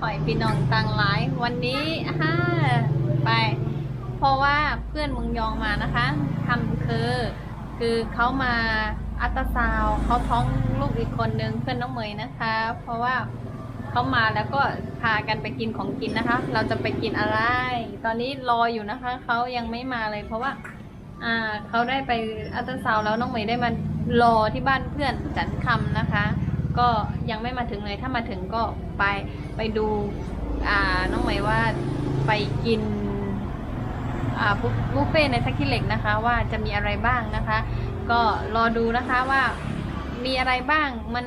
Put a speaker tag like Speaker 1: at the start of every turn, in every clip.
Speaker 1: หอยพี่น้องต่างหลาย วันนี้ฮ่าไป เพราะว่าเพื่อนมึงยองมานะคะทำคือ คือเขามาอัตาซาวเขาท้องลูกอีกคนนึงเพื่อนน้องเมยนะคะ เพราะว่าเขามาแล้วก็พากันไปกินของกินนะคะ เราจะไปกินอะไร ตอนนี้รออยู่นะคะเขายังไม่มาเลย เพราะว่าอ่าเขาได้ไปอัตาซาวแล้วน้องเมยได้มารอที่บ้านเพื่อนจันคำนะคะ ก็ยังไม่มาถึงเลย ถ้ามาถึงก็ไปไปดูอ่าน้องเหมว่าไปกินอ่าบุฟเฟ่ในทักคิเหล็กนะคะ ว่าจะมีอะไรบ้างนะคะ ก็รอดูนะคะว่ามีอะไรบ้างมัน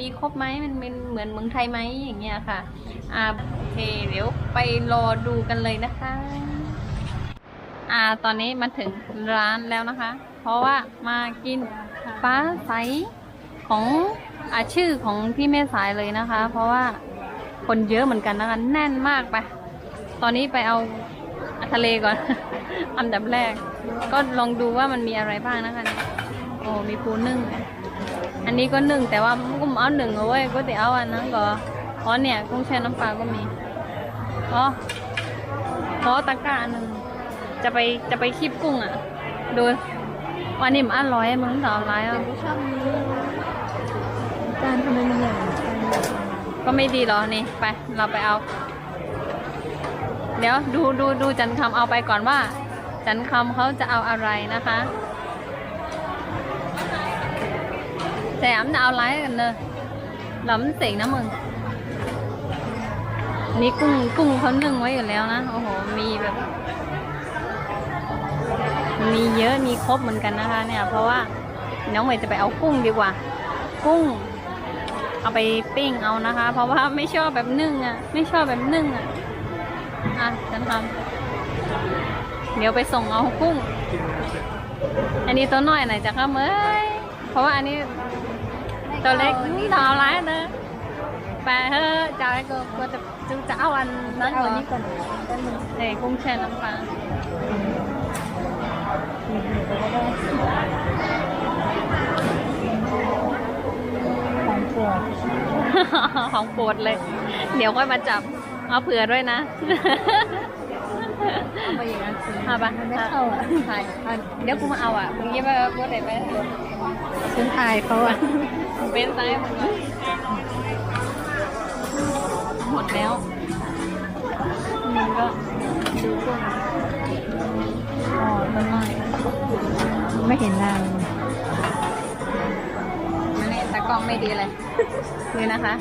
Speaker 1: มีครบไหมมันเป็นเหมือนเมืองไทยไหมอย่างเงี้ยค่ะอ่าโอเคเดี๋ยวไปรอดูกันเลยนะคะอ่าตอนนี้มาถึงร้านแล้วนะคะ เพราะว่ามากินปลาใสของ อาชื่อของพี่แม่สายเลยนะคะ เพราะว่าคนเยอะเหมือนกันนะคะ แน่นมากไป ตอนนี้ไปเอาทะเลก่อน อันดับแรก ก็ลองดูว่ามันมีอะไรบ้างนะคะ โอ้มีปูนึ่ง อันนี้ก็นึ่งแต่ว่ากุ้งเอาหนึ่งเอาไว้ก็แต่เอาอันนั้นก็อ๋อเนี่ยกุ้งแช่น้ำปลาก็มีอ๋ออ๋อตะกร้าหนึ่งจะไปจะไปคีบกุ้งอะ ดูวันนี้มันอร่อยมึงสาวร้ายอะ
Speaker 2: ชอบนี้จานทำไมมันใหญ่จัง
Speaker 1: ก็ไม่ดีหรอ นี่ ไป เราไปเอา เดี๋ยวดูดูดูจันคำเอาไปก่อนว่า จันคำเขาจะเอาอะไรนะคะแต่อำจะเอาไรกันเนอะหล้ำเสีงนะมึง นี่กุ้งกุ้งเขานึ่งไว้อยู่แล้วนะ โอ้โห มีแบบ มีเยอะ มีครบเหมือนกันนะคะ เนี่ย เพราะว่าน้องเมย์จะไปเอากุ้งดีกว่า กุ้ง เอาไปปิ้งเอานะคะ เพราะว่าไม่ชอบแบบนึ่งอะ ไม่ชอบแบบนึ่งอะ อะฉันทำเดี๋ยวไปส่งเอากุ้ง อันนี้ตัวน้อยหน่อยจ้ะครับเอ้ยเพราะว่าอันนี้ตัวเล็กนี่ต่อร้ายเลยไปเฮ้ยจ่ายก็ก็จะจะจะเอาอันนั้นก่อน
Speaker 2: นี่ก่อน
Speaker 1: เอ้ยกุ้งแช่น้ำปลา
Speaker 2: มีหนูก็ได้ของโปรด
Speaker 1: ของโปรดเลย เดี๋ยวค่อยมาจับ เอาเผื่อด้วยนะ
Speaker 2: เอาไปอย่างนั้นสิ
Speaker 1: เอาปะ
Speaker 2: มันไม่เข้าอะ
Speaker 1: ใช่เดี๋ยวกูมาเอาอะมึงยี่ว่าว่าไหนไป
Speaker 2: ฉันอายเขาอะ
Speaker 1: เป็นไซส์หมดแล้วมึงก็ดูกุ้ง
Speaker 2: อ๋อต้นไม้ไม่เห็นนาง
Speaker 1: อันนี้ตากล้องไม่ดีเลยนี่นะคะ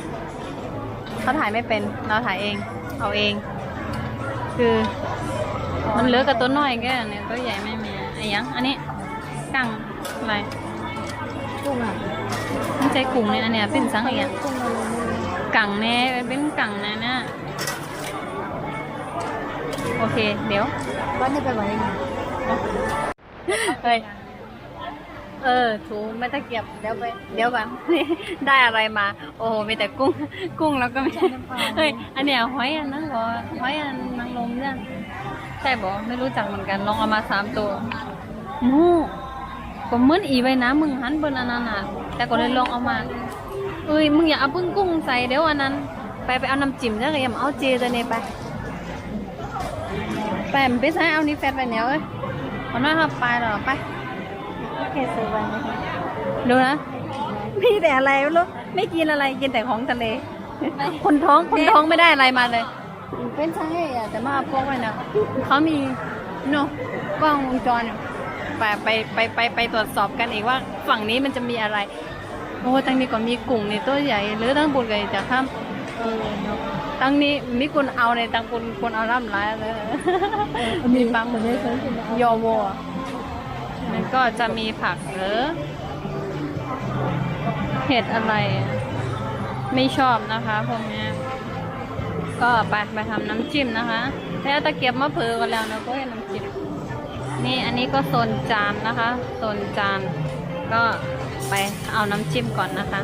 Speaker 1: เขาถ่ายไม่เป็น เราถ่ายเอง เอาเอง คือมันเหลือกับตัวน้อยแค่เนี่ยตัวใหญ่ไม่มีไอ้ยัง อันนี้กังอะไร
Speaker 2: กุ้งอะ
Speaker 1: ไม่ใช่กุ้งเนี่ยอันเนี้ยเป็นสังอะไรอะ
Speaker 2: กุ้งอะไรไม่รู้
Speaker 1: กังแน่เป็นกังแน่นะโอเค เดี๋ยว
Speaker 2: ว่าจะไปไหนไง
Speaker 1: เฮ้ย เออ ถูไม่ตะเกียบเดี๋ยวไปเดี๋ยวก่อนได้อะไรมา โอ้โหมีแต่กุ้ง กุ้งแล้วก็มีเฮ้ยอันเนี้ยหอยอันนั้นเหรอหอยอันนางรมเนี่ยใช่บอไม่รู้จักเหมือนกันลองเอามาสามตัวหมูก็เหมือนอีไว้นะมึงหันบนอันนั้นอะแต่ก็เลยลองเอามาเอ้ยมึงอย่าเอาพึ่งกุ้งใส่เดี๋ยวอันนั้น ไปไปเอาน้ำจิ้มแล้วก็อย่ามาเอาเจตัวนี้ไปไปมันไปใช้เอานี่แฟตไปเหนียวเอ้ยเอาหน้าครับไปเหรอไป
Speaker 2: โอ เคเซอร์ไว้นะคะ
Speaker 1: ดูนะ มีแต่อะไรไม่รู้ไม่กินอะไรกินแต่ของทะเล คนท้องคนท้องไม่ได้อะไรมาเลย เป็นใช่อะแต่มาพวกไว้นะเขามีเนาะกล้องวงจรอะไปไปไปไปไปตรวจสอบกันอีกว่าฝั่งนี้มันจะมีอะไร โอ้ตั้งนี้ก็มีกุ้งในตัวใหญ่ หรือตั้งบุญกันจะข้าม
Speaker 2: เออเนาะ
Speaker 1: ตั้งนี้มีคนเอาในตั้งคนคนเอาร่ำร้ายเลย
Speaker 2: มีบางเหมือนได้เคยกินแล้ว
Speaker 1: ยอโวอะ มันก็จะมีผักหรือเห็ดอะไรไม่ชอบนะคะพวกเนี้ยก็ไปไปทำน้ำจิ้มนะคะ แล้วตะเกียบมะเผือกันแล้วนะก็ให้น้ำจิ้มนี่อันนี้ก็โซนจานนะคะโซนจานก็ไปเอาน้ำจิ้มก่อนนะคะ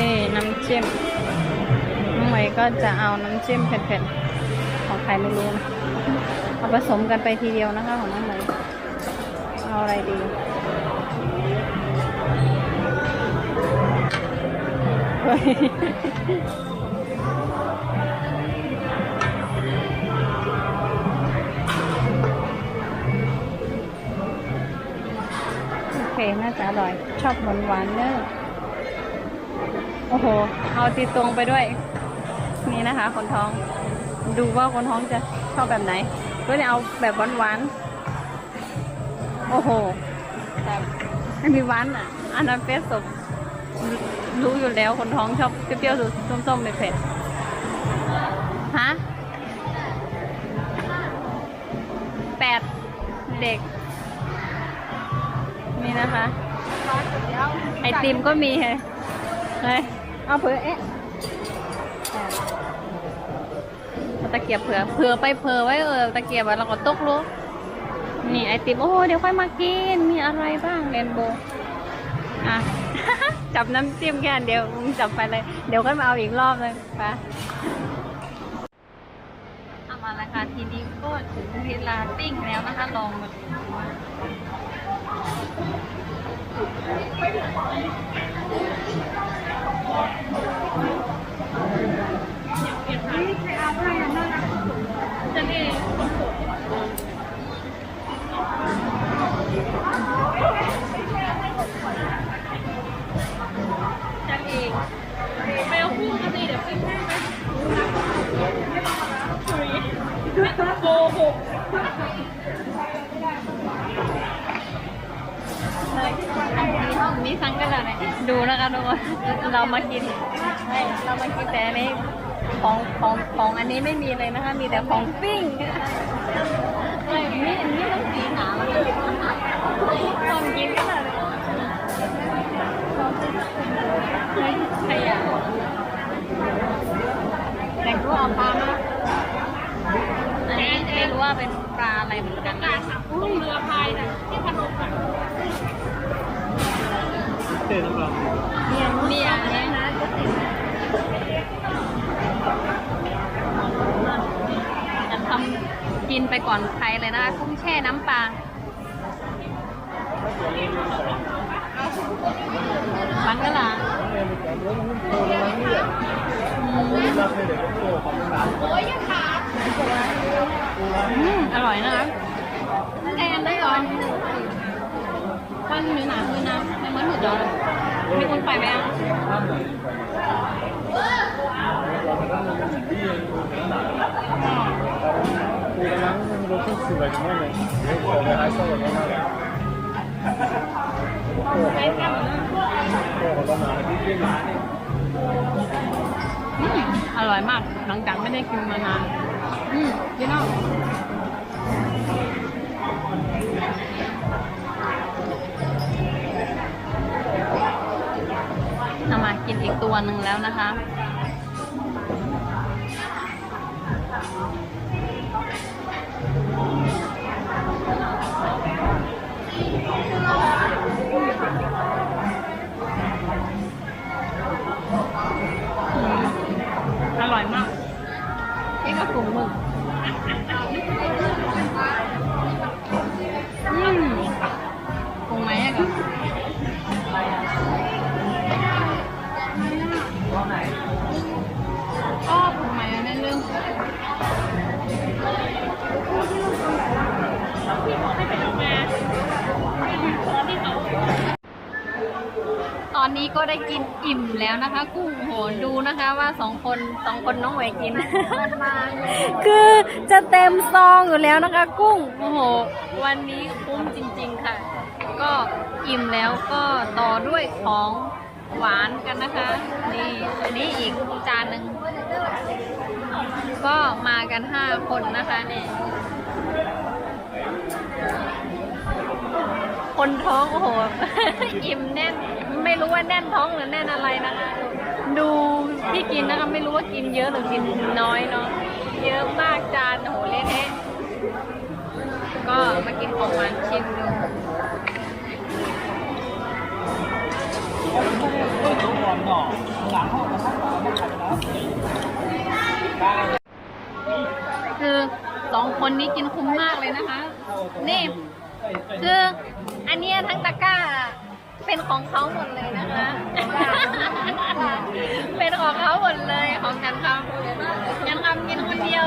Speaker 1: นี่น้ำจิ้มน้องไหมก็จะเอาน้ำจิ้มเผ็ดๆ ใครไม่รู้นะเอาผสมกันไปทีเดียวนะคะของน้องไหมเอาอะไรดีเฮ้ยโอเคน่าจะอร่อย ชอบหวานหวานๆเนอะโอ้โห เอาตีตรงไปด้วย นี่นะคะ คนท้อง ดูว่าคนท้องจะชอบแบบไหนก็จะเอาแบบหวานๆ โอ้โห แต่ไม่มีหวานอะ อันนั้นเฟสสบรู้อยู่แล้วคนท้องชอบเปรี้ยวๆส้มๆเผ็ดๆฮะแปดเด็ก นี่นะคะ ไอติมก็มีเฮ้ยเอาเผื่อเอ๊ะ ตะเกียบเผื่อเผื่อไปเผื่อไว้เออตะเกียบอะเราก็ตกรู้นี่ไอติมโอ้เดี๋ยวค่อยมากินมีอะไรบ้างเรนโบว์อะ จับน้ำจิ้มแค่อันเดียวมึงจับไปเลย เดี๋ยวก็มาเอาอีกรอบเลยไปเอามาแล้วค่ะทีนี้ก็ถึงเวลาปิ้งแล้วนะคะลองมาดู ว่าจะนี่จะเองไปเอาคู่กันสิเดี๋ยวไปคู่กันโกหมีสังกันแล้วเนี่ยดูนะคะทุกคนเรามากินไม่เรามากินแต่อันนี้ ของของของอันนี้ไม่มีเลยนะคะ มีแต่ของปิ้งไม่นี่นี่มันสีหนาวของกินกันเลยขยะแต่ก็เอาปลามาอันนี้ไม่รู้ว่าเป็นปลาอะไรเหมือนกันนะอุ้ยเรือพายนะที่พนมอะ
Speaker 3: เต้นเรา
Speaker 1: มีอันนี้นะจะทำกินไปก่อนใครเลยนะคะกุ้งแช่น้ำปลาฟังกันล่ะอืมอร่อยนะคะแกงได้ก่อนวันหรือหนาคือน้ำไม่เหมือนหมูจอเลยมีคนไปไหมอะ
Speaker 3: กูกำลัง รถทุกสิ่งแบบนี้เลยเดี๋ยวผมไปหาโซ่แล้วนะโอ้เขาต้องมาโอ้เขาต้องมาที่ที่ร้านนี่
Speaker 1: อืมอร่อยมาก หลังจากไม่ได้กินมานาน อืมพี่น้องเอามากินอีกตัวหนึ่งแล้วนะคะ อร่อยมากนี่ก็กลุ่มมือ ก็ได้กินอิ่มแล้วนะคะ กุ้งโหนดูนะคะว่าสองคนสองคนน้องแหวกิน คือจะเต็มซองอยู่แล้วนะคะ กุ้งโอ้โห วันนี้คุ้มจริง ๆค่ะ ก็อิ่มแล้วก็ต่อด้วยของหวานกันนะคะ นี่อันนี้อีกจานหนึ่งก็มากันห้าคนนะคะนี่คนท้องโอ้โห อิ่มแน่น ไม่รู้ว่าแน่นท้องหรือแน่นอะไรนะคะ ดูที่กินนะคะไม่รู้ว่ากินเยอะหรือกินน้อยเนาะเยอะมากจานโอ้โหเละเทะก็มากินของหวานชิมดู
Speaker 3: คื
Speaker 1: อสองคนนี้กินคุ้มมากเลยนะคะ นี่ คืออันนี้ทั้งตะกร้า เป็นของเขาหมดเลยนะคะ เป็นของเขาหมดเลยของกันคำกันคำกินคนเดียว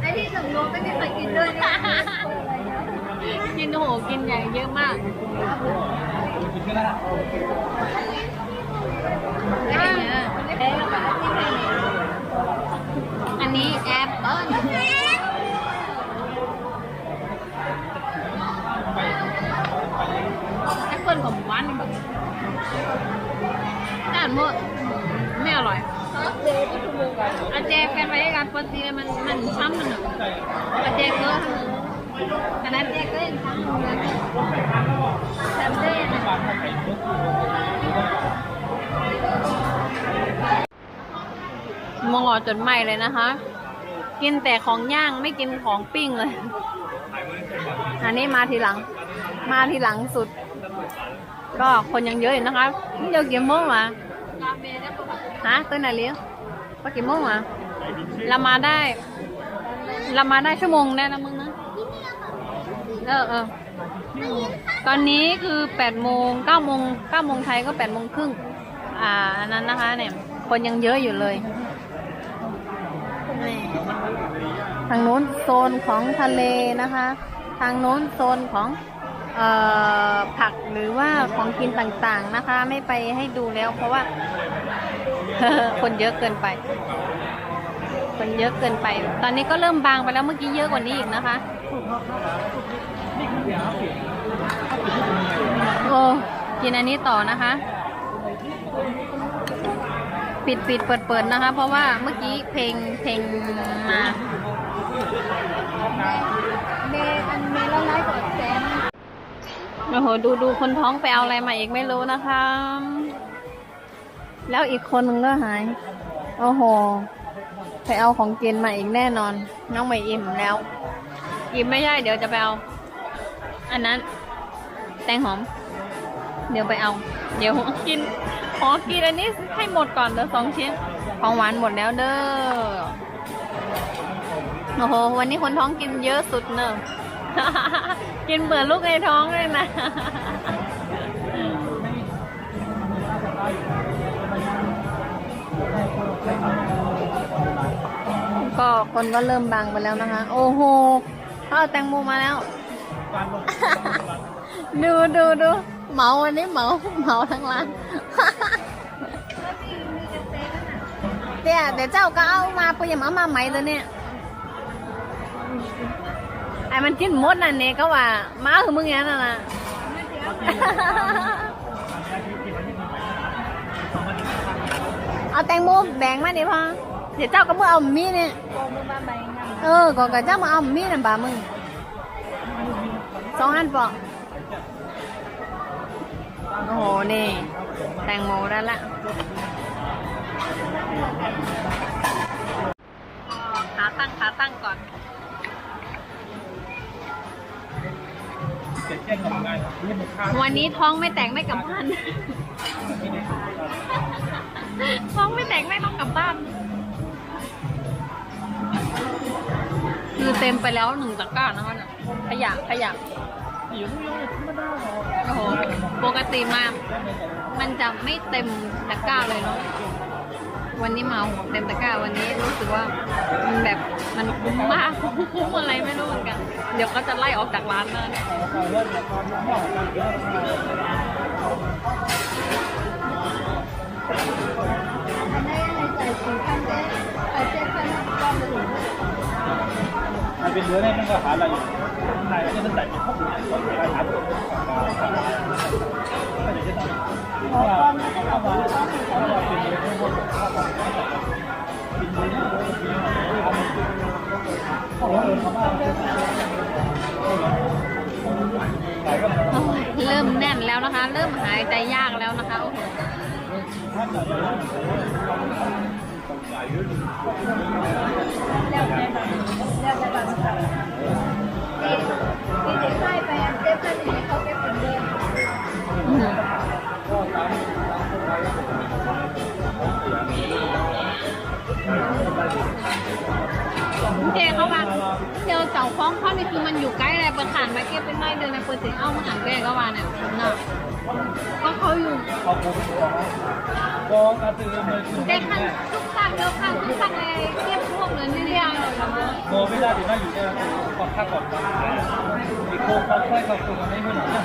Speaker 2: ไอ้ที่สำรวมไม่มีใครกินด้วยเนี่ย
Speaker 1: กินโอ้โหกินอย่างเยอะมากอันนี้แอปเปิ้ล แอปเปิ้ลของหวานแบบอ่านหมดไม่อร่อยอาเจแฟนไปด้วยกันปกติมันมันช้ำมันอะอาเจก็ทำขนาดเด็กก็ยังทำเลยทำได้นะมองอจนไหมเลยนะคะ กินแต่ของย่างไม่กินของปิ้งเลย อันนี้มาทีหลัง มาทีหลังสุด ก็คนยังเยอะอยู่นะคะนี่เดี๋ยวกี่โมงมาฮะตัวไหนเลี้ยงไปกี่โมงมาเรามาได้ เรามาได้ชั่วโมงได้แล้วมึงนะเออเออตอนนี้คือแปดโมงเก้าโมงเก้าโมงไทยก็แปดโมงครึ่งอ่าอันนั้นนะคะเนี่ย คนยังเยอะอยู่เลยนี่ทางโน้นโซนของทะเลนะคะ ทางโน้นโซนของ ผักหรือว่าของกินต่างๆนะคะ ไม่ไปให้ดูแล้วเพราะว่า คนเยอะเกินไป คนเยอะเกินไป ตอนนี้ก็เริ่มบางไปแล้วเมื่อกี้เยอะกว่านี้อีกนะคะโอ้กินอันนี้ต่อนะคะ ปิดปิดเปิดเปิดนะคะ เพราะว่าเมื่อกี้เพลงเพลงมา
Speaker 2: เมอันเมย์ละลายกับแซม
Speaker 1: โอ้โหดูดูคนท้องไปเอาอะไรมาอีกไม่รู้นะคะ แล้วอีกคนนึงก็หาย โอ้โห ไปเอาของกินมาอีกแน่นอน น้องไม่อิ่มแล้ว อิ่มไม่ใช่เดี๋ยวจะไปเอา อันนั้น แตงหอม เดี๋ยวไปเอา เดี๋ยวกินขอกินอันนี้ให้หมดก่อนเด้อสองชิ้น ของหวานหมดแล้วเด้อ โอ้โห วันนี้คนท้องกินเยอะสุดเนอะ กินเบื่อลูกในท้องเลยนะ ก็คนก็เริ่มบางไปแล้วนะคะ โอ้โหเขาเอาแตงโมมาแล้ว ดูดูดูเมาวันนี้เมาเมาทั้งร้านเดี๋ยวเดี๋ยวเจ้าก็เอามาไปยังเอามาใหม่ตัวเนี่ย ไอ้มันกินหมดน่ะเนี่ก็ว่ามาคือมึงอย่างนั้นน่ะเอาแตงโมแบ่งมาดิพ่อเดี๋ยวเจ้าก็มาเอามีเนี่ยเออก่อนกับเจ้ามาเอามีน่ะบ่ามึงสองอันปอกโอ้โหนี่แตงโมได้ละขาตั้งขาตั้งก่อน วันนี้ท้องไม่แตกไม่กลับบ้าน ท้องไม่แตกไม่ต้องกลับบ้าน คือเต็มไปแล้วหนึ่งตะกร้านะคะน่ะขยะขยะ
Speaker 3: ยู่ที่ธรรมดาเหรอ
Speaker 1: โอ้โหปกติมามันจะไม่เต็มตะกร้าเลยเนาะ วันนี้มาโอ้โหเต็มตะกร้าวันนี้รู้สึกว่ามันแบบมันคุ้มมากคุ้มอะไรไม่รู้เหมือนกัน เดี๋ยวก็จะไล่ออกจากร้านแล้วเนี่ย
Speaker 3: เริ่มจากความรู้ว่าการเยอะ
Speaker 2: อันนี้ในใจสี่พันเจ๊ไอเจ๊พันก้อนหนึ่ง
Speaker 3: มันเป็นเนื้อเนี่ยมันก็หาอะไรอยู่นายก็จะใส่เป็นข้าวหมูก็ไปหาตัวก็ เดี๋ยวจะทำเพราะว่าเพราะว่าเพราะว่าเป็นเนื้อที่มันข้าวหมูเป็นเนื้อที่เขาเดินเข้ามาใส่ก็
Speaker 1: โอ้ยเริ่มแน่นแล้วนะคะ เริ่มหายใจยากแล้วนะคะโอ้โห
Speaker 2: แล้วแต่แบบแล้วแต่แบบที่ที่เด็กให้ไปเจ๊พัน เจ
Speaker 1: เขาว่าเจอเจ้าของเขานี่คือมันอยู่ใกล้อะไรเปิดขานมาเก็บเป็นน้เดือนในเปิดเสิเอ้ามาหันแกก็ว่าเนี่ยเนาะก็เขาอยู่
Speaker 3: เขาพูดบอกก็กระตือรือร้น
Speaker 1: ได้ขั้นทุกขั้นเดียวขั้นทุกขั้นเลยเทียบพวกเลยนี่เรียกเลยนะ
Speaker 3: โมไม่ได้ถือว่าอยู่ในก่อนข้าก่อนอีกโค้งเขาค่อยเขาคุยกันไม่เหมือนกัน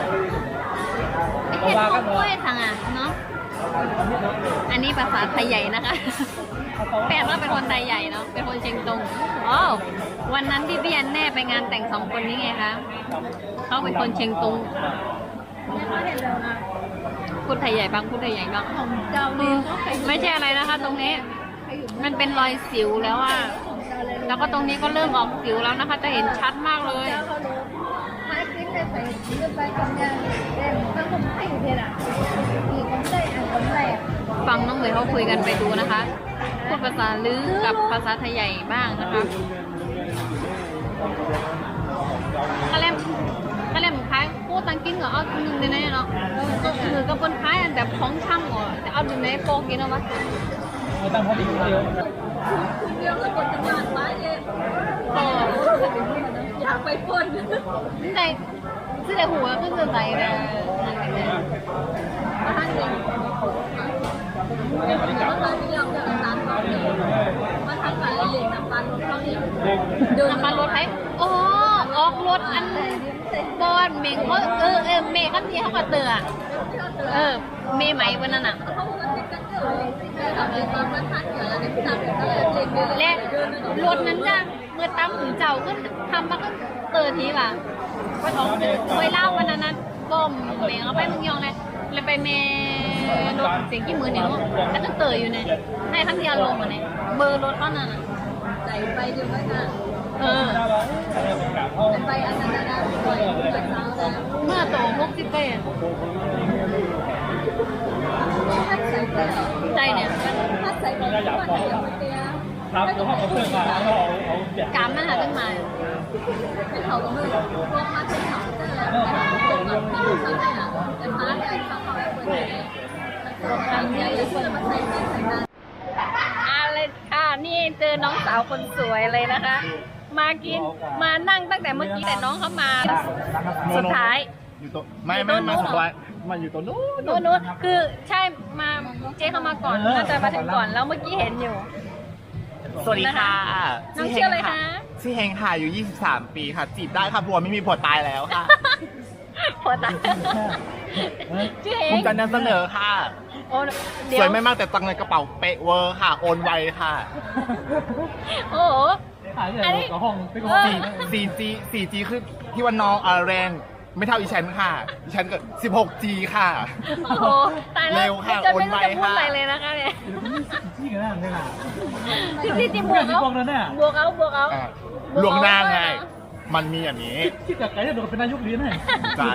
Speaker 1: เห็ดพวกกล้วยทางอะเนาะ อันนี้ภาษาไทยใหญ่นะคะแฟนว่าเป็นคนไทยใหญ่เนาะ เป็นคนเชียงตุงอ๋อวันนั้นที่พี่อันแน่ไปงานแต่งสองคนนี้ไงคะเขาเป็นคนเชียงตุง
Speaker 2: ไม่ค่อยเห็นเลยนะ
Speaker 1: พูดไทยใหญ่บ้างพูดไทยใหญ่บ้าง
Speaker 2: ของเจ้าเลยก็ใคร
Speaker 1: ไม่ใช่อะไรนะคะ ตรงนี้
Speaker 2: ใครอยู่
Speaker 1: มันเป็นรอยสิวแล้วอะ
Speaker 2: ของเจ้าเลย
Speaker 1: แล้วก็ตรงนี้ก็เริ่มออกสิวแล้วนะคะ จะเห็นชัดมากเลย
Speaker 2: ยเขา
Speaker 1: คุยกันไปดูนะคะพูดภาษาลือกับภาษาไทยใหญ่บ้างนะคะกะเล่มกะเล่มคล้ายพูดตังกินเหรอเอาหนึ่งในนั้นเนาะก็คือกับคนคล้ายอันแบบของช่ำเหรอแต่เอาหนึ่งในโปกินเอาวะ
Speaker 3: ไม่ตั้งพอดีเดียว
Speaker 2: เดียวแล้วกดจังหวะมาเอง
Speaker 1: โอ้
Speaker 2: อยากไปพ่น
Speaker 1: ในชื่อแต่หัวขึ้นจะใส่เลยนั่นเป็นไง
Speaker 2: มาท่านเองมาทานเดียวกับร้านเขาเองมาทานไปเหรียญน้ำปันเขาเอง
Speaker 1: เดินมารถไทยอ๋อออกรถอันบอนเมงเขาเออเออเมย์กันที่เขามาเตือเออ เมย์ไหมวันนั้นอะ
Speaker 2: แล้วเนี่ยจับก็เลยเรียนเรียน
Speaker 1: และรถนั้นจะเมื่อตั้มถึงเจ้าขึ้นทำมาก็เตือทีว่ะไปท้องเคยเล่าวันนั้นนะก้มเมย์เอาไปมึงยองเลยเลยไปเมย์ รถเสียงกี่มือเนี่ยแล้วก็เตือยู่เนี่ยให้ขั้นที่อารมณ์อะเนี่ยเบอร์รถเขานั่นอะ
Speaker 2: ใจไปเดียวกันนะ
Speaker 1: เออ
Speaker 2: ไปอันนั้นนะปล่อยปเท้าแมื่
Speaker 1: อโตหกสิบปีอะ
Speaker 2: ถ้าใส่ไปเหรอ
Speaker 1: ใจเนี่ย
Speaker 2: ถ้าใส่ไปกวันเดียวมันเตี้ย
Speaker 3: ครับแล้วเขาเพิ่มมาแล้วเอาเอา
Speaker 1: กามมันหาขึ้นมา
Speaker 2: ไม่เขาก็ไม่พวกมาเป็นเขาเจอแล้วแต่ตรงกับที่เขาได้อะแต่พาร์ทไอ้เขาเขาไอ้คนนี้มันทำใหน
Speaker 1: อะไรค่ะนี่เจอน้องสาวคนสวยเลยนะคะ มากินมานั่งตั้งแต่เมื่อกี้แต่น้องเขามาสุดท้าย
Speaker 4: อยู่ตัวไม่ไม่มาสบายมาอยู่ตัวนู้น
Speaker 1: โน้นโน้นคือใช่มาเจ๊เข้ามาก่อนน่าจะมาถึงก่อนแล้วเมื่อกี้เห็นอยู่
Speaker 4: สวัสดีค่ะ
Speaker 1: น้องชื่ออะไรคะ
Speaker 4: ชื่อเฮงค่ะอายู่ 23 ปีค่ะจีบได้ค่ะผัวไม่มีผัวตายแล้วค่ะ
Speaker 1: พอตายชื่อเอ
Speaker 4: คุ
Speaker 1: ง
Speaker 4: ณจะนำเสนอค่ะ
Speaker 1: โอ้
Speaker 4: ส
Speaker 1: เดี๋ยว
Speaker 4: วยไม่มากแต่ตังค์ในกระเป๋าเป๊ะเวอร์ค่ะ โอนไวค่ะ
Speaker 1: โอ้โห
Speaker 3: หายใหญ่กับห้องเป็นห้อง
Speaker 4: 4 4G 4G คือที่ว่าน้องอาแรงไม่เท่าอีฉันค่ะอีฉันก็ 16G ค่ะ
Speaker 1: โอ้โหตายแล้ว
Speaker 4: เร็วค่ะ
Speaker 1: จะ
Speaker 4: โอน
Speaker 1: ไม่
Speaker 4: ไว
Speaker 1: รู้จะพูด
Speaker 4: ค่ะ
Speaker 1: อะไรเลยนะคะเนี่ย
Speaker 3: ที่กันนั่นเนี่ย
Speaker 1: ที่ที่ที่บวกเอา
Speaker 3: ที่บอกนั่นน่ะ
Speaker 1: บวกเอาบวกเอา
Speaker 4: อะลวงหน้าไง มันมีอย่างนี้
Speaker 3: ที่กับไก่จะโดนเป็นนายกเรียนให้
Speaker 4: ใช่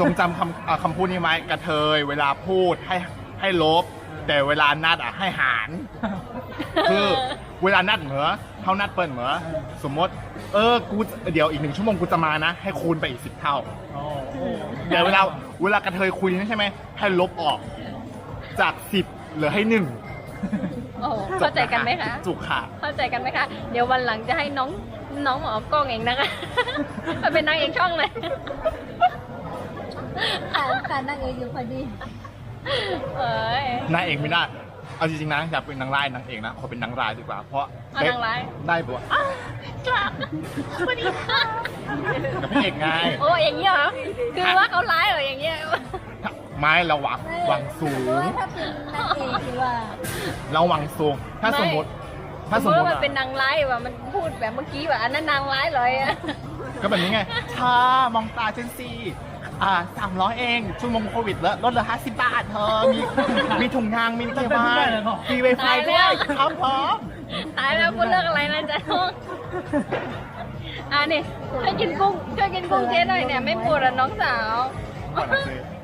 Speaker 4: จงจำคำอะคำพูดนี้ไว้กระเทย เวลาพูดให้ให้ลบ แต่เวลานัดอะให้หาร คือเวลานัดเหมือเท่านัดเปิ้ลเหมือสมมติ เออกูเดี๋ยวอีกหนึ่งชั่วโมงกูจะมานะ ให้คูณไปอีกสิบเท่า
Speaker 3: อ๋อ
Speaker 4: เดี๋ยวเวลาเวลากระเทยคุยใช่ไหมให้ลบออก จากสิบเหลือให้หนึ่ง
Speaker 1: โอ้โหเข้าใจกันไหมคะ
Speaker 4: จุกค่ะ
Speaker 1: เข้าใจกันไหมคะ เดี๋ยววันหลังจะให้น้อง น้องหมอกล้องเองนะคะมาเป็นนางเอกช่องเลย
Speaker 2: ขาขานั่งเองอยู่พอดี
Speaker 1: เอ้ย
Speaker 4: นางเอกไม่ได้ เอาจริงๆนะอยากเป็นนางร้ายนางเอกนะขอเป็นนางร้ายดีกว่า เพราะ
Speaker 1: เอานางร้าย
Speaker 4: ได้ปะวะ
Speaker 1: กลับสวัสดีค่ะ
Speaker 4: กับพระเอกไง
Speaker 1: โอ้อย่างเงี้ยเหรอ คือว่าเขาร้ายเหรออย่างเงี้ย
Speaker 4: ไม้เราหวังหวังสูง
Speaker 2: ถ้าเป็นนางเอกคือว่า
Speaker 4: เราหวังสูง ถ้า
Speaker 1: ไม่
Speaker 4: สมมติ ถ้าสมม
Speaker 1: เมื่
Speaker 4: ติ
Speaker 1: อมัน
Speaker 4: อะ
Speaker 1: เป็นนางร้ายว่ะมันพูดแบบเมื่อกี้ว่ะอันนั้นนางร้ายเลยอะ
Speaker 4: ก็แบบนี้ไงชามองตาเจนซีอ่าสามร้อยเองชั่วโมงโควิดแล้วลดเหลือห้าสิบบาทเธอมีมีถุงยางมีเกียร์บ้านฟรีไวไฟด้วยครับพร้อม
Speaker 1: ตายแล้วพูดเรื่องอะไรนะจ๊ะน้องอ่านี่ช่วยกินกุ้งช่วยกินกุ้งเจ๊หน่อยเนี่ยไม่ปวดอะน้องสาว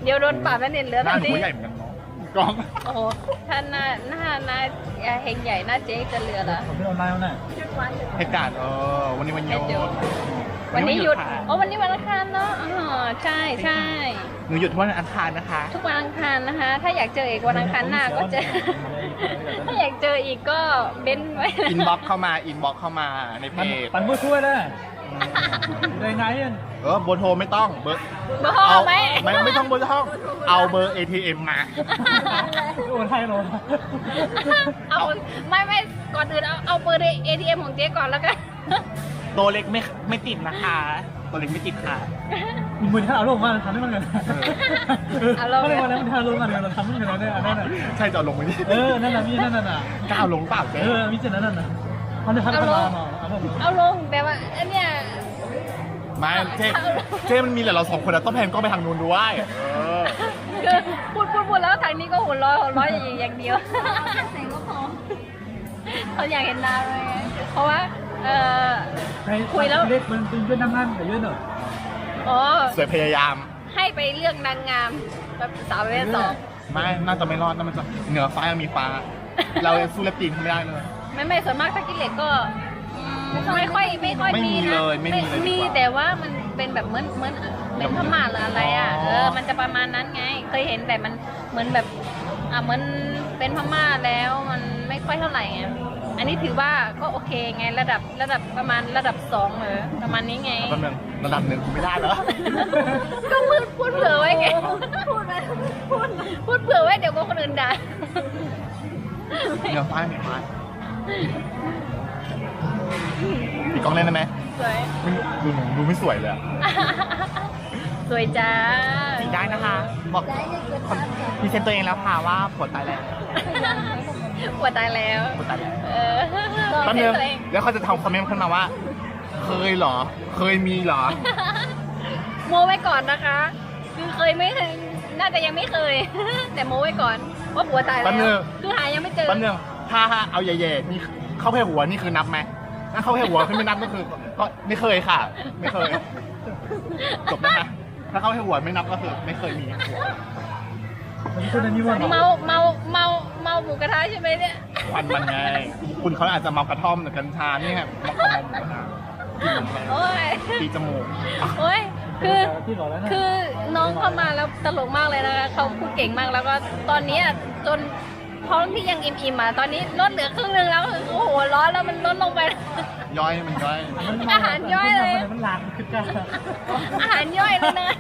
Speaker 1: เดี๋ยวโดนปรับแล้วเนี่ยเหลือ
Speaker 4: หน้า
Speaker 1: เท่า
Speaker 4: หนู
Speaker 1: นี้
Speaker 4: ใหญ่เหมือนกันเนาะ กล้อง
Speaker 1: โอ้โหถ้าหน้าหน้าหน้าเฮงใหญ่หน้าเจ๊จะเหลือเหรอ
Speaker 3: ผมเป็นออนไลน์แล้วน่ะ
Speaker 4: เหตุการณ์เออวันนี้วันห
Speaker 1: เฮ็ด
Speaker 4: ยุ
Speaker 1: เดี๋ยว
Speaker 4: ด
Speaker 1: วันนี้หยุด
Speaker 4: ค่ะ
Speaker 1: อ๋อวันนี้วันอังคารเนาะอ๋อใช่ใช่
Speaker 4: หนูหยุดทุกวันอังคารนะคะ
Speaker 1: ทุกวันอังคารนะคะ ถ้าอยากเจอเอกวันอังคารหน้าก็เจอถ้าอยากเจออีกก็เบ้นไว้
Speaker 4: อินบ็อกเข้ามาอินบ็อกเข้ามาในเพ
Speaker 3: ปัน
Speaker 4: จ
Speaker 3: ปันผู้ช่วย เลยในไหนอะ
Speaker 4: เออเบอร์โทรไม่ต้องเบอร์
Speaker 1: เบอร์
Speaker 4: เอา
Speaker 1: ไหม
Speaker 4: ไม่ไม่ต้องเบอร์ห้อง เอาเบอร์ ATM มา
Speaker 3: โอนให้เรา
Speaker 1: เอาไม่ไม่ก่อนอื่นเอาเอาเบอร์ใน ATM ของเจ๊ก่อนแล้วกัน
Speaker 4: ตัวเล็กไม่ไม่ติดนะคะ ตัวเล็กไม่ติดค่ะ
Speaker 3: มีมือท่านเอาลงมาทำให้มันกัน
Speaker 1: เอาลง
Speaker 3: ก็เลยวันนั้นมันทาลงมาเลยเราทำให้มันกันเนี่ยอันนั้นอะ
Speaker 4: ใช่จะเอาลงไปนี่
Speaker 3: เออนั่นน่ะมีนั่นน่ะ
Speaker 4: ก้าวลงเปล่าเจ๊
Speaker 3: เออมีเจนนั่นน่ะเขาเลยพัฒนามาเอาผม
Speaker 1: เอาลงแต่ว่าอันเนี้ย
Speaker 4: ไม่เจ๊เจ๊มันมีแต่เราสองคนอะต้องแพนก็ไปทางนู้นด้วยเออ
Speaker 1: คือพูดพูดพูดแล้วทางนี้ก็หัวเร้อยหัวเร้อยอย่างเดียว
Speaker 2: แสงก็พอ
Speaker 1: เขาอยากเห็นหน้าเลยไงเพราะว่าเออ
Speaker 3: คุยแล้ว เล็กมันเป็นเยอะน้ำมันแต่เยอะหน่อย
Speaker 1: อ๋อ
Speaker 4: สวยพยายาม
Speaker 1: ให้ไปเลือกนางงามแบบสาวประเภทสอง
Speaker 4: ไม่น่าจะไม่รอดน่ามันจะเหนือฟ้ายังมีฟ้า เราสู้เลปตินเขาไม่ได้เลย
Speaker 1: ไม่ไม่ส่วนมากถ้ากินเหล็กก็อืม ไม่ค่อยไม่ค่อย
Speaker 4: ไม่มี
Speaker 1: มีนะ
Speaker 4: เลยไม่มีเลยดีกว่า
Speaker 1: มีแต่ว่ามันเป็นแบบเหมือนเหมือนเป็นพม่าหรืออะไรอะ
Speaker 4: อ๋อ
Speaker 1: เออมันจะประมาณนั้นไง เคยเห็นแต่มันเหมือนแบบอะเหมือนเป็นพม่าแล้วมันไม่ค่อยเท่าไหร่ไงอันนี้ถือว่าก็โอเคไงระดับระดับประมาณระดับสองเออประมาณนี้ไง
Speaker 4: แป๊บนึงระดับหนึ่งกูไม่ได้แล้ว
Speaker 1: ก็พูดพูดเผื่อไว้ไง พูดไปพูดพูดเผื่อไว้เดี๋ยวก็คนอื่นด่า
Speaker 4: เหนือฟ้ามีฟ้าปิ ดกล้องเล่นได้ไหม
Speaker 1: สวย
Speaker 4: ไม่ดูหนูดูไม่สวยเลยอะ
Speaker 1: สวยจ้า
Speaker 4: จีได้นะคะ บอกพรีเซนต์ตัวเองแล้วค่ะว่าปวดตายแล้ว
Speaker 1: ปวดตายแล้ว
Speaker 4: ปวดตายแล้ว
Speaker 1: เออ
Speaker 4: แป๊บนึง
Speaker 1: ตัวเอง
Speaker 4: แล้วเขาจะทำคอมเมนต์ขึ้นมาว่า เคยเหรอ เคยมีเหรอ
Speaker 1: โมไว้ก่อนนะคะ คือเคยไม่เคยน่าจะยังไม่เคย แต่โมไว้ก่อนว่าผัวตายแล้
Speaker 4: แป๊บนึ
Speaker 1: ว
Speaker 4: ง
Speaker 1: คือหายังไม่เจอ
Speaker 4: แป๊บนึงถ้าเอาแย่ๆนี่เข้าแค่หัวนี่คือนับไหม ถ้าเข้าแค่หัวคือไม่นับก็คือก็ไม่เคยค่ะ ไม่เคย จบนะคะถ้าเข้าแค่หัวไม่นับก็คือ ไม่เคยมีหัว
Speaker 3: มันคือในนี้ว่า
Speaker 1: เมาเมาเมาเมาหมูกระทะใช่ไหมเนี่ย
Speaker 4: ควันมันไง คุณเขาอาจจะเมากระท่อมหรือกัญชานี่ไงเมาเขาเมาหมูกระทะกินมันแรง
Speaker 1: โอ้ย
Speaker 4: ตีจมูก
Speaker 1: โอ้ยคือ
Speaker 3: ที่บอกแล้วนะ
Speaker 1: คือน้องเข้ามาแล้วตลกมากเลยนะคะเขาพูดเก่งมากแล้วก็ตอนนี้อะจน ท้องที่ยังอิ่มๆอะตอนนี้ลดเหลือครึ่งหนึงแล้วโอ้โหร้อนแล้วมันลดลงไป
Speaker 4: ย่อยมันย่อย
Speaker 1: อาหารย่อยเลย
Speaker 3: มันหลากคือกัน
Speaker 1: อาหารย่อยเลยนะ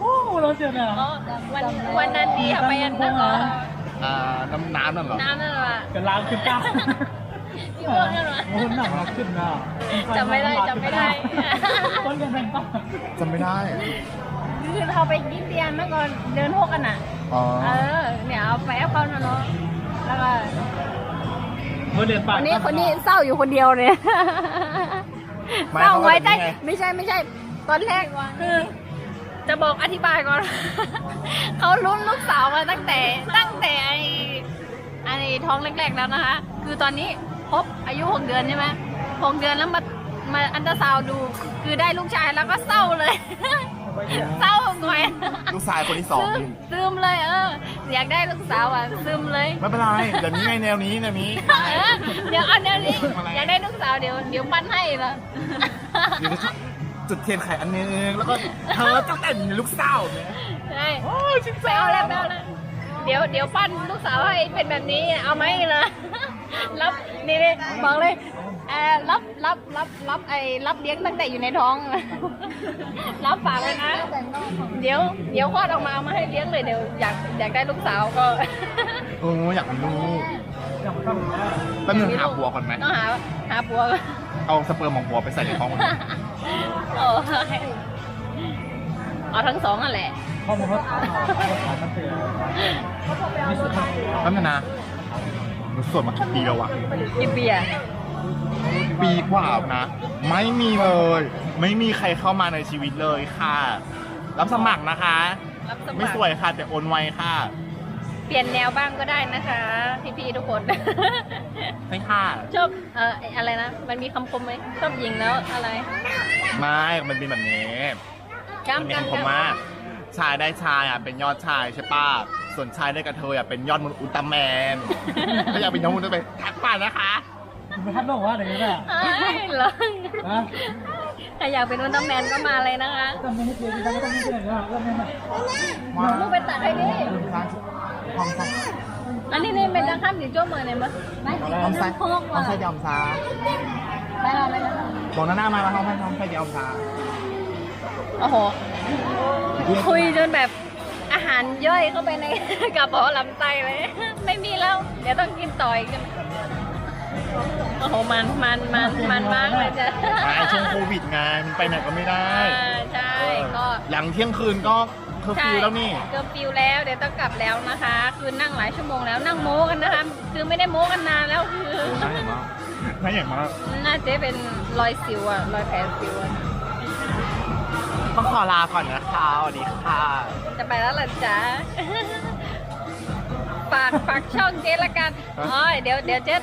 Speaker 3: โอ้เราเจอเนี่ย
Speaker 1: อ๋อวันวันนั้นดีค่ะไปอันนั้นเหรอ
Speaker 4: อ่าน้ำน้ำนั่นเหรอ
Speaker 1: น้ำนั่นเหรอ
Speaker 3: กันล้างขึ้นก้า
Speaker 1: พี่อ้วนนั่นเหรอ
Speaker 3: โอ้หนักเราขึ้นนะ
Speaker 1: จำไม่ได้จำไม่ได้
Speaker 3: ต้นกันเป็นป้า
Speaker 4: จำไม่ได้
Speaker 1: คือเราไปกินเตียนเมื่อก่อนเดินหกกันอะ
Speaker 4: อ๋อ
Speaker 1: เออเนี่ยเอาไปเอาเขานะเนาะ แล้วก็
Speaker 3: เมื่อเรียน
Speaker 1: ค
Speaker 3: ปาก
Speaker 1: นนี้คนนี้เศร้าอยู่คนเดียวเลย
Speaker 4: ไม่
Speaker 1: เศร้า
Speaker 4: เขาก็
Speaker 1: ไว้ใจ
Speaker 4: แบบนี้ไง
Speaker 1: ไม่ใช่ไม่ใช่ ตอนแรกคือจะบอกอธิบายก่อน เขาลุ้นลูกสาวมาตั้งแต่ตั้งแต่ไอ้ไอ้ท้องแรกๆแล้วนะคะ คือตอนนี้ครบอายุหกเดือนใช่ไหมหกเดือนแล้วมามาอันตราซาวด์ดูคือได้ลูกชายแล้วก็เศร้าเลย เศร้าหน่อย
Speaker 4: ลูกชายคนที่สอง
Speaker 1: ซึม
Speaker 4: นี่
Speaker 1: ซึมเลยเออ อยากได้ลูกสาวอะซึมเลย
Speaker 4: ไม่เป็นไรเดี๋ยวนี้ไงแนวนี้แนวนี้
Speaker 1: เออเดี๋ยวเอาแนวนี้
Speaker 4: อะไร
Speaker 1: อยากได้ลูกสาวเดี๋ยวเดี๋ยวปั้นให้ละ
Speaker 4: เดี๋ยวจะจุดเทียนไขอันนึงแล้วก็เธอต้องแต่งลูกสาวเนี่ย
Speaker 1: ใช่
Speaker 4: โอ้ยชิบ
Speaker 1: ไปเอาแล้วไปเอาแล้วเดี๋ยวเดี๋ยวปั้นลูกสาวให้เป็นแบบนี้เอาไหมล่ะ รับนี่เลยบอกเลย เออรับรับรับรับไอ้รับเลี้ยงตั้งแต่อยู่ในท้อง รับฝากเลยนะ เดี๋ยวเดี๋ยวคลอดออกมาเอามาให้เลี้ยงเลยเดี๋ยวอยากอยากได้ลูกสาวก็
Speaker 4: โอ้อยากมีลูก
Speaker 3: อย่างตั้ง
Speaker 4: แป๊บนึงหาผัวก่อนไหม
Speaker 1: ต้องหาหาผัวก่อน
Speaker 4: เอาสเปิร์มของผัวไปใส่ในท้องมัน
Speaker 1: โอ้ยเอาทั้งสองนั่นแหละ
Speaker 3: ข้อมูลเขาถามมันเป็นไม่สุด
Speaker 4: แป๊บนึงนะหนูโสวดมากี่ปีแล้ววะ
Speaker 1: กินเบียร์
Speaker 4: ปีกว่าแล้วนะ ไม่มีเลย ไม่มีใครเข้ามาในชีวิตเลยค่ะ รับสมัครนะคะ
Speaker 1: รับสมัคร
Speaker 4: ไม่สวยค่ะแต่โอนไวค่ะ
Speaker 1: เปลี่ยนแนวบ้างก็ได้นะคะพี่ๆทุกคน
Speaker 4: ใช่ค่ะ
Speaker 1: ชอบเอ่ออะไรนะ มันมีคำคมไหมชอบยิงแล้วอะไร
Speaker 4: ไม่ มันเป็นแบบนี้
Speaker 1: กล้าม
Speaker 4: มันมี
Speaker 1: กล้าม
Speaker 4: คำคมว่าชายได้ชายอะเป็นยอดชายใช่ป่ะ ส่วนชายได้กระเทยอะเป็นยอดมนุษย์อุลตร้าแมนถ้าอยากเป็นยอดมนุษย์ไปทักมานะคะ
Speaker 3: มันทัดน้องว่าอย่างนี้แหละ
Speaker 1: เอ้ยเหรอ
Speaker 3: นะ
Speaker 1: ถ้าอยากเป็นอุลตร้าแมนก็มาเลยนะคะ
Speaker 3: ทำไม่ให้เกียรติทำไม่ต้องไม่เกียรตินะเรื่องนี้นะ
Speaker 4: ว้า
Speaker 1: ลูกไปตัดให้ดิ
Speaker 4: ห้องห้อง
Speaker 1: อันนี้นี่เป็นตะข้ามอยู่จ้วมือเนี่ยมั้ย
Speaker 2: ไม่
Speaker 4: ห้องไส้
Speaker 2: โคก
Speaker 4: ห้อ
Speaker 2: ว่ะ
Speaker 4: งไส้ยอมซา
Speaker 1: ไม่เราไม่ได้
Speaker 4: บอกหน้าหน้ามาแล้วห้องไส้ห้องไส้ยอมซา
Speaker 1: โอ้โห คุยจนแบบอาหารย่อยเข้าไปในกระเพาะลำไส้เลย ไม่มีแล้ว เดี๋ยวต้องกินต่ออีก โอ้โหมันมันมันมันมากเลยจ้ะ
Speaker 4: ไอ้ช่วงโควิดไงมันไปไหนก็ไม่ได้
Speaker 1: อ่าใช่ก็
Speaker 4: หลังเที่ยงคืนก็เคอร์ฟิวแล้วนี่
Speaker 1: เกือบฟิวแล้วเดี๋ยวต้องกลับแล้วนะคะ คือนั่งหลายชั่วโมงแล้วนั่งโม้กันนะคะคือไม่ได้โม้กันนานแล้วคือ
Speaker 4: น่าอย่างมากน่าอย่างมาก
Speaker 1: น่าจะเป็นรอยสิวอะรอยแผลสิวอะ
Speaker 4: ต้องขอลาก่อนนะคะสวัสดีค่ะ
Speaker 1: จะไปแล้วเหรอจ๊ะ ฝากฝากช่องเจ๊ละกันอ๋อเดี๋ยวเดี๋ยวเจ๊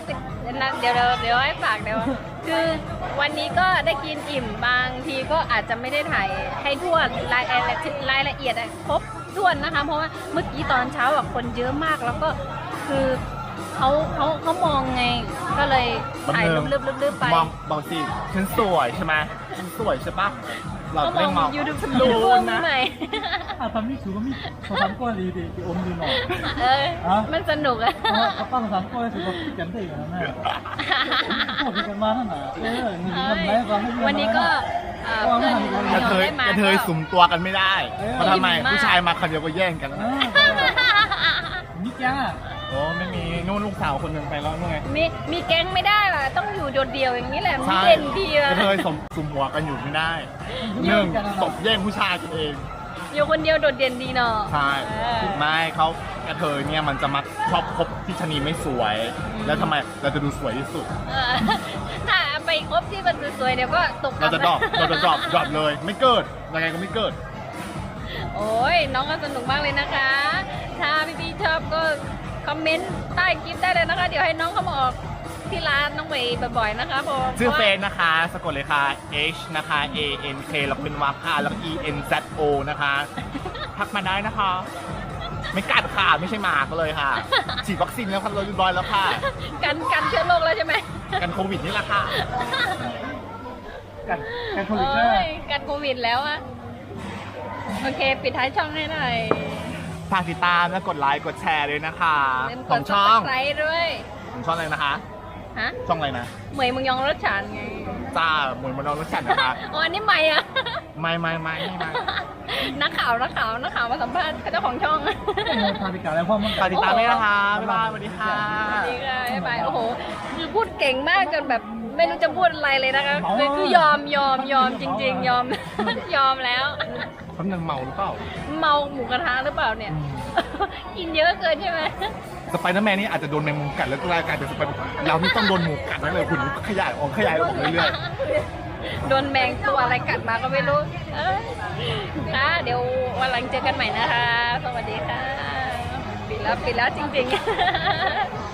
Speaker 1: ติดนะเดี๋ยวเดี๋ยวเดี๋ยวให้ฝากเดี๋ยวคือวันนี้ก็ได้กินอิ่มบางทีก็อาจจะไม่ได้ถ่ายให้ทั่วรายรายรายละเอียดอะครบถ้วนนะคะ เพราะว่าเมื่อกี้ตอนเช้าอะคนเยอะมากแล้วก็คือเขาเขาเขามองไงก็เลยถ่ายลึบๆๆๆไป
Speaker 4: มองมองสิฉันสวยใช่ไหมฉันสวยใช่ปะ เรา
Speaker 1: เขาม
Speaker 4: ไม่
Speaker 1: อง
Speaker 4: มอง
Speaker 1: ยูทูบ
Speaker 4: ฉัน
Speaker 1: ยู
Speaker 4: รู้
Speaker 1: ทูบ
Speaker 4: นะ
Speaker 1: ใหม่
Speaker 3: อะทำนี่สูก็มีสองสามก้อนดีดีที่อมดีหน่อย
Speaker 1: เออมันสนุกอะ
Speaker 3: เพราะว่าเขาปั้งสามก้อนสิก็คิดกันได้กันนะแม่พูดกันมานั่นน่ะเออนี่มันไหนฟังให้
Speaker 1: วันนี้ก็เอ่อเพื่อน
Speaker 4: กระเทย
Speaker 1: ได้มาก
Speaker 4: ระเทยสุ่มตัวกันไม่ได้
Speaker 3: เออ
Speaker 4: เพราะทำไม
Speaker 1: อิ่มมาก
Speaker 4: ผู้ชายมาคนเดียวก็แย่งกัน
Speaker 3: เออนี่จ้า
Speaker 4: โอ้ไม่มีนู่นลูกสาวคนหนึ่งไปแล้วนู่นไง
Speaker 1: มีมีแก๊งไม่ได้ว่ะ ต้องอยู่โดดเดียวอย่างนี้แหละมี
Speaker 4: ใช่
Speaker 1: เด่นดี
Speaker 4: ก
Speaker 1: ว่ะ
Speaker 4: ระเทยสมสุ่มหัวกันอยู่ไม่ได้หนึ่งตบแย่งผู้ชายกันเอง
Speaker 1: อยู่คนเดียวโดดเด่นดีเนาะ
Speaker 4: ใช่
Speaker 1: เออ
Speaker 4: ไม่เขากระเทยเนี่ยมันจะมักชอบคบที่ชะนีไม่สวย แล้วทำไมเราจะดูสวยที่สุด
Speaker 1: เออถ้าไปคบที่มันสวยๆเดี๋ยวก็ตกกลั
Speaker 4: เรา
Speaker 1: บ
Speaker 4: จะดรอปเราจะดรอปดรอปเลย ไม่เกิดยังไงก็ไม่เกิด
Speaker 1: โอ้ยน้องก็สนุกมากเลยนะคะ ถ้าพี่ๆชอบก็ คอมเมนต์ใต้คลิปได้เลยนะคะ เดี๋ยวให้น้องเขามาออกที่ร้านน้องเวย์บ่อยๆนะคะผม
Speaker 4: ชื่อเฟซนะคะ สะกดเลยค่ะ H นะคะ A N K แล้วเป็นวาค่ะแล้วก็ E N Z O นะคะทักมาได้นะคะ ไม่กัดค่ะไม่ใช่หมาก็เลยค่ะ ฉีดวัคซีนแล้วครับเรียบร้อยแล้วค่ะ
Speaker 1: กันกันเชื้อโรคแล้วใช่ไหม
Speaker 4: กันโควิดนี่แหละค่ะ
Speaker 3: กันกันโค
Speaker 1: โอ้
Speaker 3: วิดได้
Speaker 1: ยกันโควิดแล้วอะโอเค ปิดท้ายช่องให้หน่อย
Speaker 4: ฝากติดตามและกดไลค์กดแชร์ด้วยนะคะ
Speaker 1: ลืมก
Speaker 4: ขอ
Speaker 1: ด
Speaker 4: ง
Speaker 1: ซั
Speaker 4: ช่
Speaker 1: บ
Speaker 4: อ
Speaker 1: ส
Speaker 4: ง
Speaker 1: ไครต์ด้วย
Speaker 4: ของช่องอะไรนะคะ
Speaker 1: ฮะ
Speaker 4: ช่องอะไรนะ
Speaker 1: เหมยมึงยองรสชานไง
Speaker 4: จ้าหมวยมานอนรถฉันนะคะ
Speaker 1: อ๋ออันนี้ใหม่อะ
Speaker 4: ไม่ไม่ไม่ไม่ไม่
Speaker 1: นักข่าวนักข่าวนักข่าวมาสัมภาษณ์เจ้าของช่อง
Speaker 3: ทาพิการแล้วพ่อมัน
Speaker 4: ฝากติดตามด้วยนะคะบ๊ายบายสวัสดีค่ะ
Speaker 1: สวัสดีค่ะบ๊ายบายโอ้โหคือพูดเก่งมากจนแบบไม่รู้จะพูดอะไรเลยนะคะคือคือยอมยอมยอมจริง ๆ ยอมยอมแล้ว
Speaker 4: คำนึงเมาหรือเปล่า
Speaker 1: เมาหมูกระทะหรือเปล่าเนี่ย กินเยอะเกินใช่ไหม
Speaker 4: สไปเดอร์แมนนี่อาจจะโดนแมงมุมกัดแล้วก็กลายกลายเป็นสไปเดอร์เรานี่ต้องโดนหมูกัดนั่นเลยคุณขยายออกขยายออกเรื่อย
Speaker 1: โดนแมงตัวอะไรกัดมาก็ไม่รู้เอ้ยค่ะเดี๋ยววันหลังเจอกันใหม่นะคะ สวัสดีค่ะ ปิดแล้วปิดแล้วจริงๆ